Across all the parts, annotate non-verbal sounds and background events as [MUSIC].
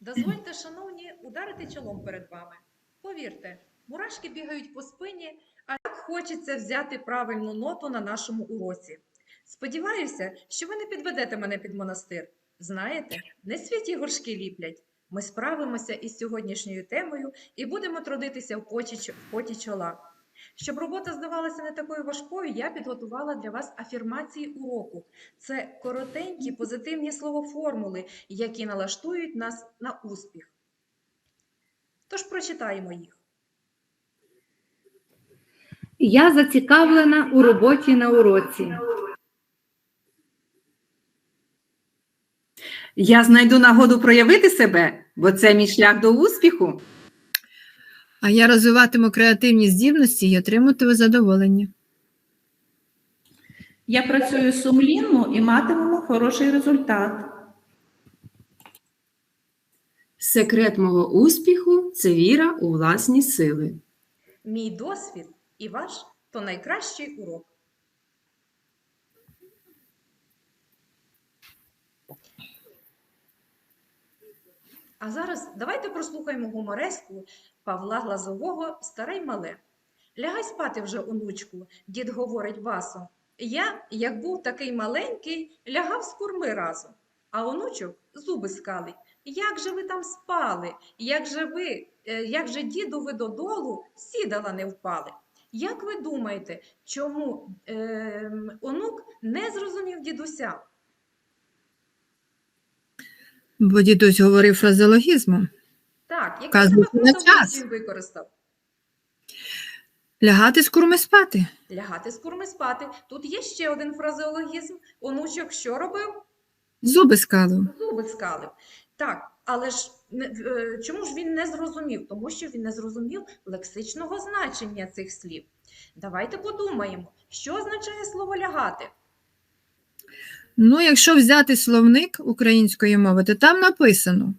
Дозвольте, шановні, ударити чолом перед вами. Повірте, мурашки бігають по спині, а так хочеться взяти правильну ноту на нашому уроці. Сподіваюся, що ви не підведете мене під монастир. Знаєте, не святі горшки ліплять. Ми справимося із сьогоднішньою темою і будемо трудитися в поті, в поті чола. Щоб робота здавалася не такою важкою, я підготувала для вас афірмації уроку. Це коротенькі позитивні словоформули, які налаштують нас на успіх. Тож прочитаємо їх. Я зацікавлена у роботі на уроці. Я знайду нагоду проявити себе, бо це мій шлях до успіху. А я розвиватиму креативні здібності і отримуватиму задоволення. Я працюю сумлінно і матимемо хороший результат. Секрет мого успіху це віра у власні сили. Мій досвід і ваш то найкращий урок. А зараз давайте прослухаємо гумореску Павла Глазового Старе й мале. Лягай спати вже, онучку, дід говорить басом. Я, як був такий маленький, лягав з курми разом, а онучок зуби скалить. Як же ви там спали? Як же ви, е, як же діду ви додолу сідала не впали? Як ви думаєте, чому ем, онук не зрозумів дідуся? Бо дідусь говорив фразеологізмом. Так, який саме на час. використав? Лягати з курми спати. Лягати з курми спати. Тут є ще один фразеологізм. Онучок що робив? Зуби скалив. Зуби скалив. Так, але ж е, чому ж він не зрозумів? Тому що він не зрозумів лексичного значення цих слів. Давайте подумаємо, що означає слово лягати. Ну, якщо взяти словник української мови, то там написано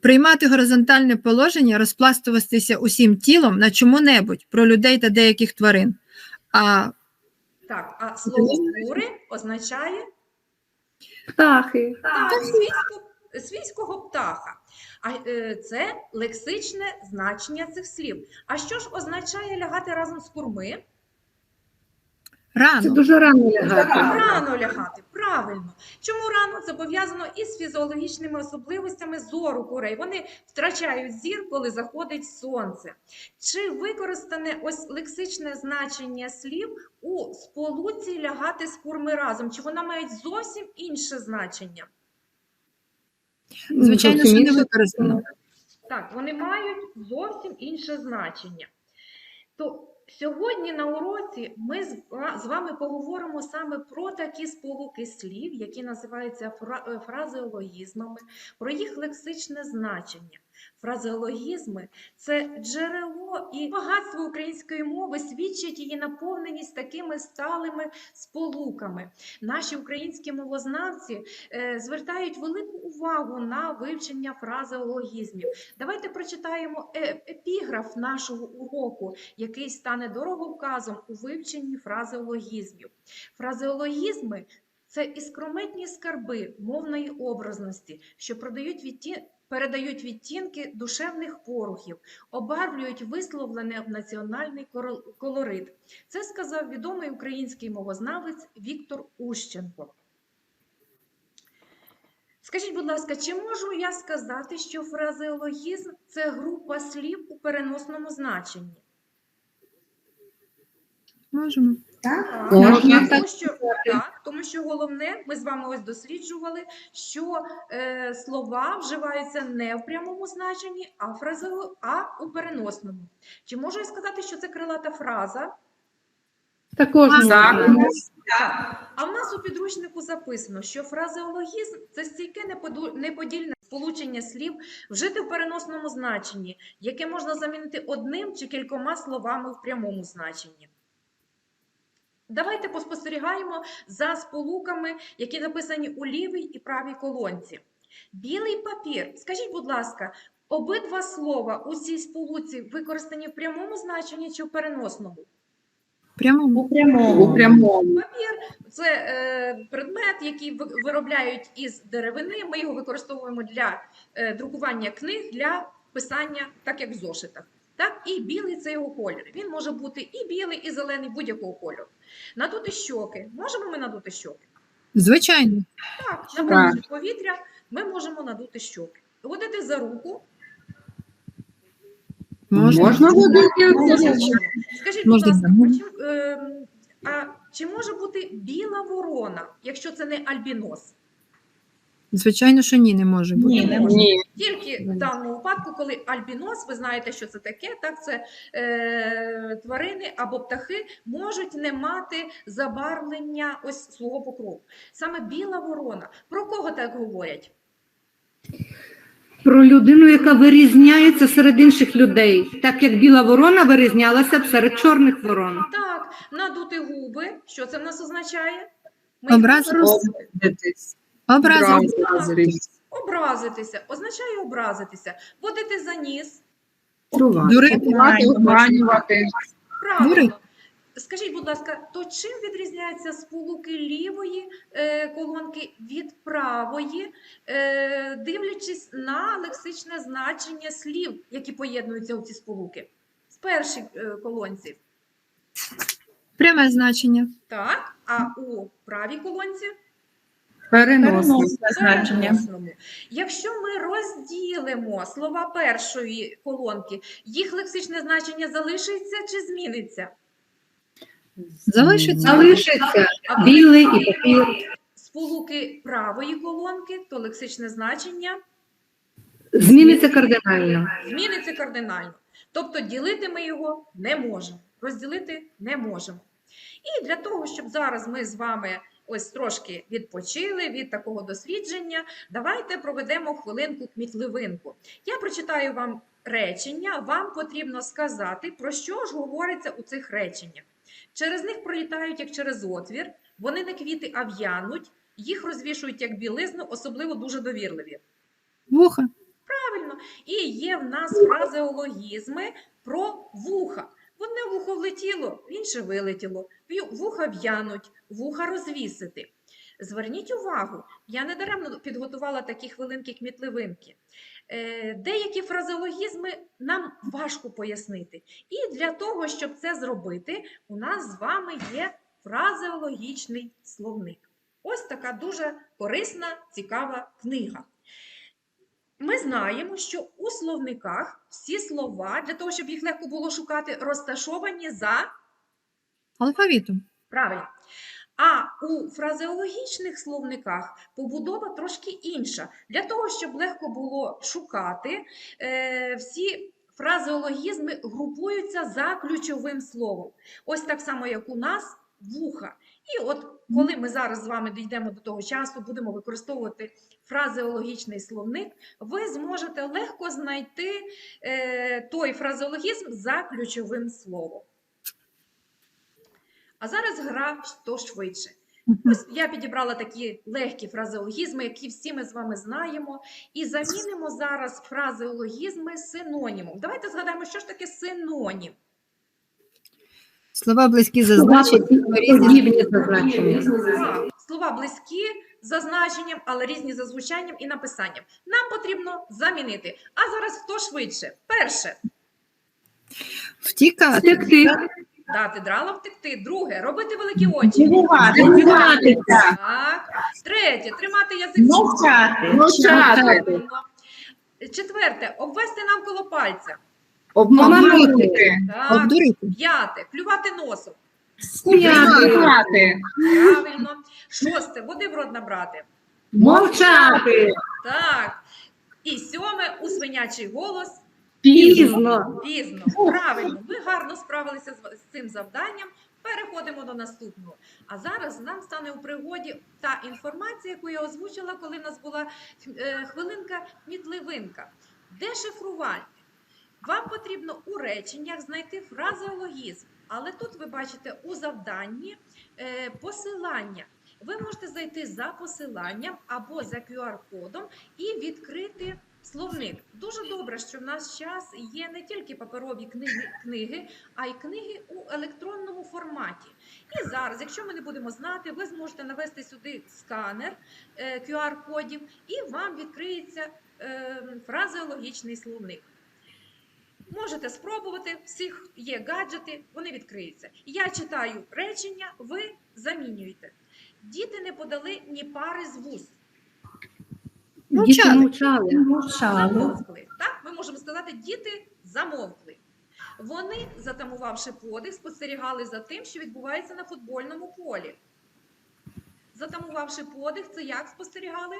приймати горизонтальне положення, розпластуватися усім тілом на чому-небудь про людей та деяких тварин. А Так, а слово кури означає Птахи. так, свійсько, свійського птаха. А е, це лексичне значення цих слів. А що ж означає лягати разом з курми? Це дуже рано лягати. Рано лягати, правильно. Чому рано це пов'язано із фізіологічними особливостями зору курей? Вони втрачають зір, коли заходить сонце. Чи використане ось лексичне значення слів у сполуці лягати з курми разом? Чи вона має зовсім інше значення? Звичайно, що не використано. Так, вони мають зовсім інше значення. То сьогодні на уроці ми з вами поговоримо саме про такі сполуки слів, які називаються е, фразеологізмами, про їх лексичне значення. Фразеологізми це джерело і багатство української мови свідчить її наповненість такими сталими сполуками. Наші українські мовознавці е, звертають велику увагу на вивчення фразеологізмів. Давайте прочитаємо е- епіграф нашого уроку, який стане дороговказом у вивченні фразеологізмів. Фразеологізми це іскрометні скарби мовної образності, що продають відті... передають відтінки душевних порухів, обарвлюють висловлене в національний колорит. Це сказав відомий український мовознавець Віктор Ущенко. Скажіть, будь ласка, чи можу я сказати, що фразеологізм це група слів у переносному значенні? Можемо. Так, Можна. тому що, так, тому що головне, ми з вами ось досліджували, що е, слова вживаються не в прямому значенні, а, фразео, а у переносному. Чи можу я сказати, що це крилата фраза? Також Так. А в нас у підручнику записано, що фразеологізм це стійке неподільне сполучення слів вжити в переносному значенні, яке можна замінити одним чи кількома словами в прямому значенні. Давайте поспостерігаємо за сполуками, які написані у лівій і правій колонці. Білий папір. Скажіть, будь ласка, обидва слова у цій сполуці використані в прямому значенні чи в переносному? Прямо. У прямому. Прямому. Папір це е, предмет, який ви- виробляють із деревини. Ми його використовуємо для е, друкування книг для писання, так як в зошитах. Так, і білий це його колір. Він може бути і білий, і зелений будь-якого кольору. Надути щоки. Можемо ми надути щоки? Звичайно. Так, набравши повітря, ми можемо надути щоки. Водити за руку. Можна. Можна водити Можемо. Скажіть, будь ласка, чи, а чи може бути біла ворона, якщо це не альбінос? Звичайно, що ні, не може бути. Ні, не може. Ні. Тільки в даному випадку, коли альбінос, ви знаєте, що це таке, так це е, тварини або птахи можуть не мати забарвлення ось свого покрову. Саме біла ворона. Про кого так говорять? Про людину, яка вирізняється серед інших людей, так як біла ворона вирізнялася б серед чорних ворон. Так, надути губи. Що це в нас означає? Ми їх Образ можемо Образитись. Образом. Образитися, означає образитися, водити за ніс. Дурити. Обманювати. Правильно. Дурити. Скажіть, будь ласка, то чим відрізняються сполуки лівої е, колонки від правої, е, дивлячись на лексичне значення слів, які поєднуються у ці сполуки? З першій е, колонці. Пряме значення. Так, а у правій колонці Переносно. Переносне значення. Якщо ми розділимо слова першої колонки, їх лексичне значення залишиться чи зміниться? Залишиться. Залишиться білий і папір. сполуки правої колонки, то лексичне значення Зміниться кардинально. зміниться кардинально. Тобто ділити ми його не можемо, розділити не можемо. І для того, щоб зараз ми з вами ось трошки відпочили від такого дослідження, давайте проведемо хвилинку кмітливинку. Я прочитаю вам речення, вам потрібно сказати, про що ж говориться у цих реченнях. Через них пролітають як через отвір, вони не квіти, а в'януть, їх розвішують як білизну, особливо дуже довірливі. Вуха. Правильно. І є в нас фразеологізми про вуха. В одне вухо влетіло, в інше вилетіло. Вуха в'януть, вуха розвісити. Зверніть увагу, я не даремно підготувала такі хвилинки кмітливинки. Е, Деякі фразеологізми нам важко пояснити. І для того, щоб це зробити, у нас з вами є фразеологічний словник. Ось така дуже корисна, цікава книга. Ми знаємо, що у словниках всі слова, для того, щоб їх легко було шукати, розташовані за Алфавітом. правильно. А у фразеологічних словниках побудова трошки інша. Для того, щоб легко було шукати, е, всі фразеологізми групуються за ключовим словом. Ось так само, як у нас вуха. І от коли ми зараз з вами дійдемо до того часу, будемо використовувати фразеологічний словник, ви зможете легко знайти е, той фразеологізм за ключовим словом. А зараз гра «Хто швидше. Ось я підібрала такі легкі фразеологізми, які всі ми з вами знаємо, і замінимо зараз фразеологізми синонімом. Давайте згадаємо, що ж таке синонім. Слова близькі за значенням, різні. За значенням. Слова близькі за значенням, але різні за звучанням і написанням. Нам потрібно замінити. А зараз хто швидше? Перше Втікати. Втекти, дати драла втекти. Друге робити великі очі. Дивувати, Дивуватися. Так. Третє тримати язик. мовчати, Мовчати. Четверте обвести навколо пальця. Обманути. Так. Обдурити. П'яте клювати носом. Співати. Правильно. Шосте води в рот набрати. мовчати, Так. І сьоме у свинячий голос. Пізно. Пізно. Правильно. Ви гарно справилися з, цим завданням. Переходимо до наступного. А зараз нам стане у пригоді та інформація, яку я озвучила, коли в нас була е, хвилинка мітливинка. Дешифрування. Вам потрібно у реченнях знайти фразеологізм, але тут ви бачите у завданні е, посилання. Ви можете зайти за посиланням або за QR-кодом і відкрити словник. Дуже добре, що в нас час є не тільки паперові книги, книги, а й книги у електронному форматі. І зараз, якщо ми не будемо знати, ви зможете навести сюди сканер е, QR-кодів, і вам відкриється е, фразеологічний словник. Можете спробувати, всіх є гаджети, вони відкриються. Я читаю речення, ви замінюєте. Діти не подали ні пари з вуст. Мовчали. мовчали. Мовчали. Замовкли. Так, ми можемо сказати, діти замовкли. Вони, затамувавши подих, спостерігали за тим, що відбувається на футбольному полі. Затамувавши подих, це як спостерігали?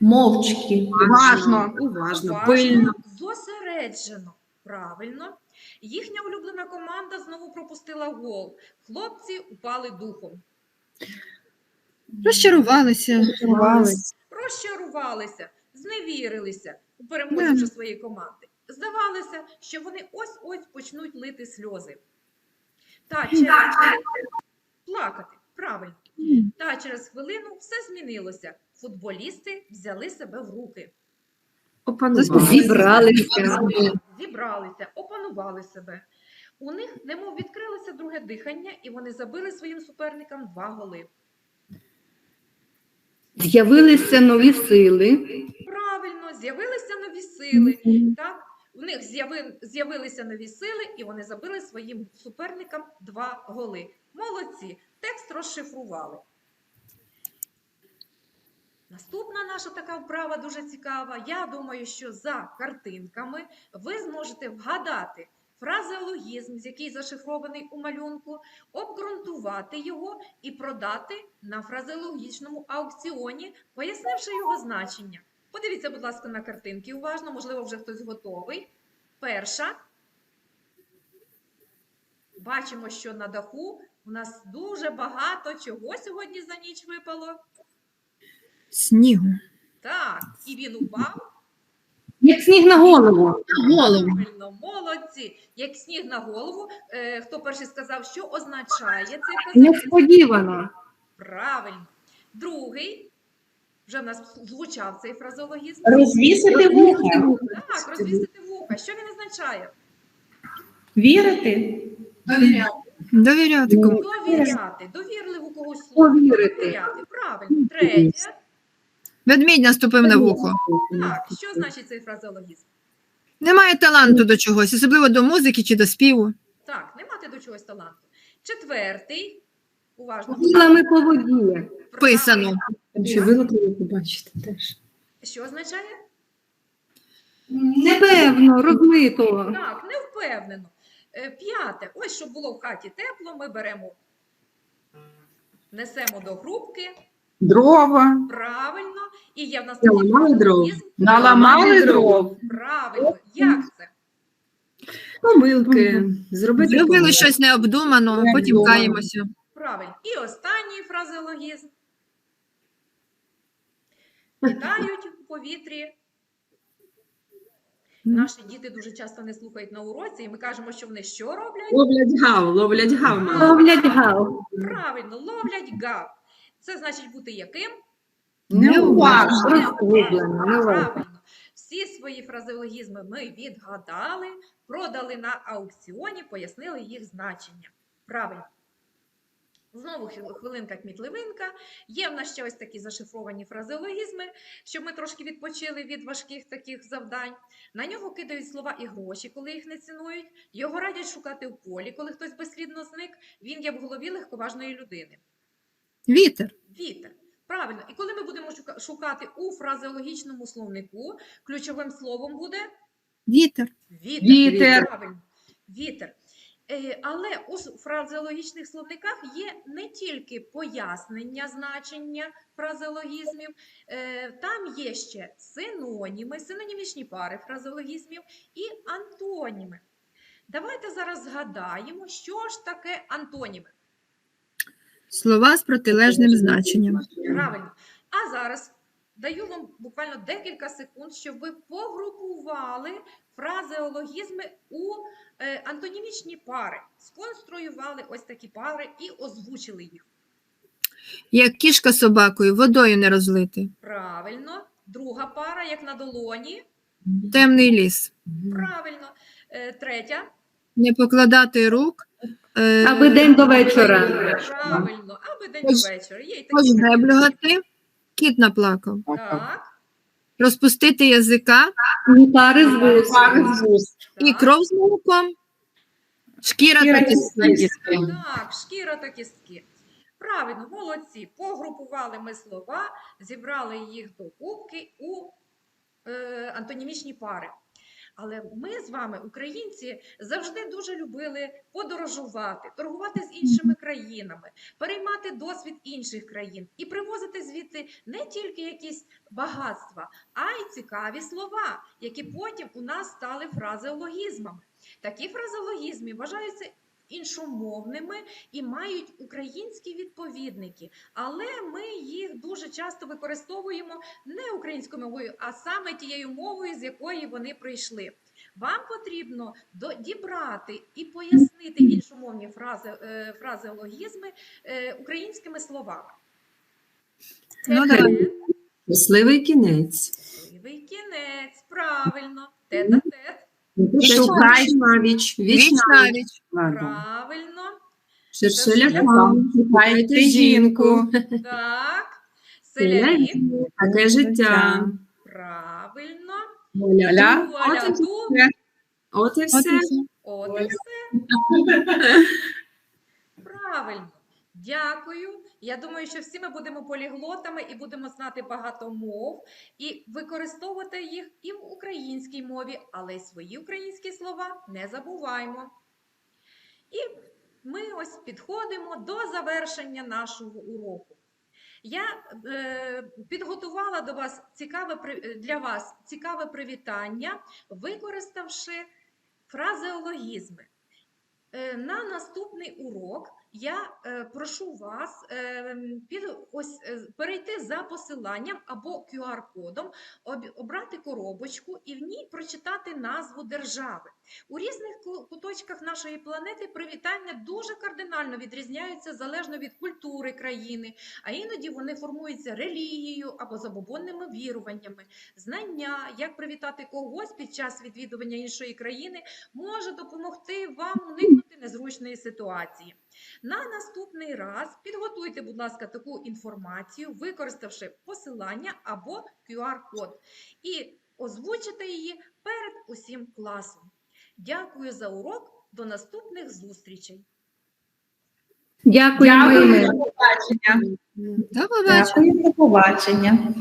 Мовчки. Уважно. Уважно, Уважно, пильно. зосереджено. Правильно. Їхня улюблена команда знову пропустила гол. Хлопці упали духом. Розчарувалися. розчарувалися, зневірилися у вже своєї команди. Здавалося, що вони ось-ось почнуть лити сльози. Та через хвилину плакати, правильно. Та через хвилину все змінилося. Футболісти взяли себе в руки, Зібралися. зібралися, опанували себе. У них немов відкрилося друге дихання, і вони забили своїм суперникам два голи. З'явилися нові сили. Правильно, з'явилися нові сили. Так, у них з'яви- з'явилися нові сили, і вони забили своїм суперникам два голи. Молодці, текст розшифрували. Наступна наша така вправа дуже цікава. Я думаю, що за картинками ви зможете вгадати фразеологізм, з який зашифрований у малюнку, обґрунтувати його і продати на фразеологічному аукціоні, пояснивши його значення. Подивіться, будь ласка, на картинки уважно, можливо, вже хтось готовий. Перша. Бачимо, що на даху у нас дуже багато чого сьогодні за ніч випало. Снігу. Так, і він упав. Як сніг на голову. Голову. Молодці. Як сніг на голову. Е, хто перший сказав, що означає цей фразеологізм? Несподівано. Правильно. Другий. Вже в нас звучав цей фразеологізм. Розвісити вуха. Так, розвісити вуха. Що він означає? Вірити. Довіряти кому. Довіряти, довірливу когось слову. Повірити. Довіряти. Правильно. Третє. Ведмідь наступив на вухо. Так, що значить цей фразеологізм? Немає таланту до чогось, особливо до музики чи до співу. Так, не мати до чогось таланту. Четвертий. Уважно. Вилами по воді. Писано. Ще вилокли побачите теж. Що означає? Непевно, розмито. Так, не впевнено. Е, П'яте. Ось, щоб було в хаті тепло, ми беремо, несемо до грубки. Дрова. Правильно. І є в нас Наламали дров. Наламали дров. Правильно. Як це? Помилки. Зробити Зробили помилки. щось необдумано, потім Необдумано. каємося. Правильно. І останній фразеологізм. Літають у повітрі. Наші діти дуже часто не слухають на уроці, і ми кажемо, що вони що роблять? Ловлять гав, ловлять гав. мама. Ловлять гал. Правильно, ловлять гав. Це значить бути яким? Неуважно. Правильно. Всі свої фразеологізми ми відгадали, продали на аукціоні, пояснили їх значення. Правильно. Знову хвилинка кмітливинка. Є в нас ще ось такі зашифровані фразеологізми, щоб ми трошки відпочили від важких таких завдань. На нього кидають слова і гроші, коли їх не цінують. Його радять шукати в полі, коли хтось безслідно зник. Він є в голові легковажної людини. Вітер. Вітер. Правильно. І коли ми будемо шукати у фразеологічному словнику, ключовим словом буде Вітер. вітер. Вітер. Правильно. Вітер. Е, Але у фразеологічних словниках є не тільки пояснення значення фразеологізмів, е, там є ще синоніми, синонімічні пари фразеологізмів і антоніми. Давайте зараз згадаємо, що ж таке антоніми. Слова з протилежним значенням. Правильно. А зараз даю вам буквально декілька секунд, щоб ви погрупували фразеологізми у е, антонімічні пари, сконструювали ось такі пари і озвучили їх. Як кішка собакою, водою не розлити. Правильно. Друга пара, як на долоні. Темний ліс. Правильно. Е, третя. Не покладати рук. Е, Аби день до вечора. Правильно. Аби день до вечора. Є й такі. греблювати. Кіт наплакав. Так. розпустити язика Пари з вуст. і кров з молоком. Шкіра та кістки. Так, шкіра та кістки. Правильно, молодці. Погрупували ми слова, зібрали їх до кубки у е, антонімічні пари. Але ми з вами, українці, завжди дуже любили подорожувати, торгувати з іншими країнами, переймати досвід інших країн і привозити звідти не тільки якісь багатства, а й цікаві слова, які потім у нас стали фразеологізмами. Такі фразеологізми вважаються іншомовними і мають українські відповідники, але ми їх дуже часто використовуємо не українською мовою, а саме тією мовою, з якої вони прийшли. Вам потрібно дібрати і пояснити іншомовні фрази, е, фразеологізми е, українськими словами. Ну, Тет-а-тет. Щасливий кінець. щасливий кінець, правильно, тет-а-тет, Шукай. навіч. Віч Віч навіч. Правильно, Шершеляхам. Шукайте жінку. так, селярі, Таке життя. правильно. Ля. Туаляду, От і От все. і все. от і все. [LAUGHS] Правильно. Дякую. Я думаю, що всі ми будемо поліглотами і будемо знати багато мов і використовувати їх і в українській мові, але й свої українські слова не забуваємо. І ми ось підходимо до завершення нашого уроку. Я е, підготувала до вас цікаве для вас цікаве привітання, використавши фразеологізми. Е, На наступний урок я е, прошу вас е, під, ось, е, перейти за посиланням або QR-кодом, об- обрати коробочку і в ній прочитати назву держави. У різних ку- куточках нашої планети привітання дуже кардинально відрізняються залежно від культури країни, а іноді вони формуються релігією або забобонними віруваннями. Знання, як привітати когось під час відвідування іншої країни, може допомогти вам уникнути незручної ситуації. На наступний раз підготуйте, будь ласка, таку інформацію, використавши посилання або QR-код, і озвучите її перед усім класом. Дякую за урок. До наступних зустрічей! Ми. Дякую. До побачення. Дякую, до побачення.